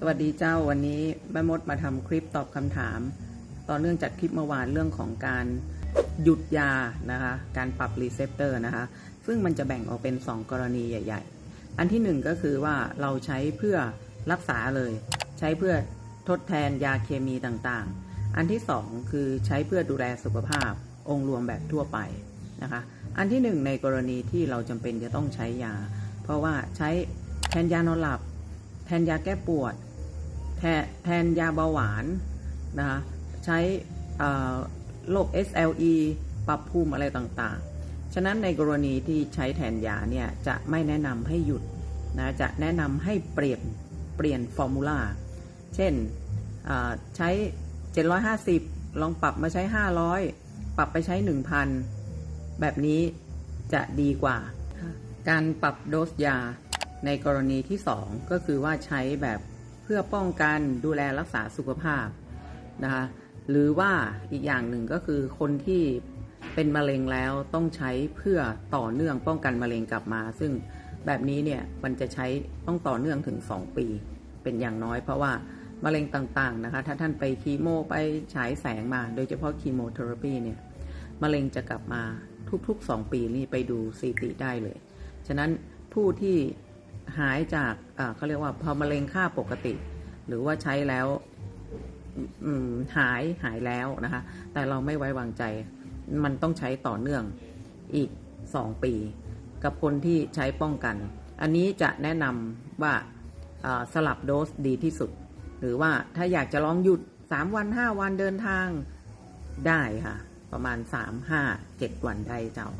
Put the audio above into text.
สวัสดีเจ้าวันนี้แม่มดมาทำคลิปตอบคำถามต่อเนื่องจากคลิปเมื่อวานเรื่องของการหยุดยานะคะ การปรับรีเซพเตอร์นะคะ ซึ่งมันจะแบ่งออกเป็น 2 กรณีใหญ่ ๆ อันที่ 1 ก็คือว่าเราใช้เพื่อรักษาเลย ใช้เพื่อทดแทนยาเคมีต่างๆ อันที่ 2 คือใช้เพื่อดูแลสุขภาพองค์รวมแบบทั่วไปนะคะ อันที่ 1 ในกรณีที่เราจำเป็นจะต้องใช้ยา เพราะว่าใช้แทนยานอนหลับ แทนยาแก้ปวด แทนแทนยาเบาหวานนะคะใช้โรค SLE ปรับภูมิอะไรต่างๆ ฉะนั้นในกรณีที่ใช้แทนยาเนี่ยจะไม่แนะนำให้หยุดนะจะแนะนำให้เปลี่ยนเปลี่ยนฟอร์มูลาเช่นเอ่อใช้ 750 ลองปรับมาใช้ 500 ปรับไปใช้ 1,000 แบบนี้จะดีกว่า การปรับโดสยาในกรณีที่ 2 ก็คือว่าใช้แบบ พื่อป้องกันดูแลรักษาสุขภาพนะคะหรือว่าอีกอย่างหนึ่งก็คือคนที่เป็นมะเร็งแล้วต้องใช้เพื่อต่อเนื่องป้องกันมะเร็งกลับมา ซึ่งแบบนี้เนี่ยมันจะใช้ต้องต่อเนื่องถึง 2 ปี เป็นอย่างน้อย เพราะว่ามะเร็งต่างๆนะคะ ถ้าท่านไปคีโมไปฉายแสงมา โดยเฉพาะคีโมเทอราปีเนี่ยมะเร็งจะกลับมาทุกๆ 2 ปีนี่ไปดูซีติได้เลย ฉะนั้นผู้ที่ หายจากเขาเรียกว่าพอมะเร็งค่าปกติ หรือว่าใช้แล้วหายหายแล้วนะคะ แต่เราไม่ไว้วางใจ มันต้องใช้ต่อเนื่องอีก 2 ปี กับคนที่ใช้ป้องกัน อันนี้จะแนะนำว่าอ่าสลับโดสดีที่สุด หรือว่าถ้าอยากจะลองหยุด 3 วัน 5 วันเดินทางได้ค่ะ ประมาณ 3 5 7 วันได้เจ้า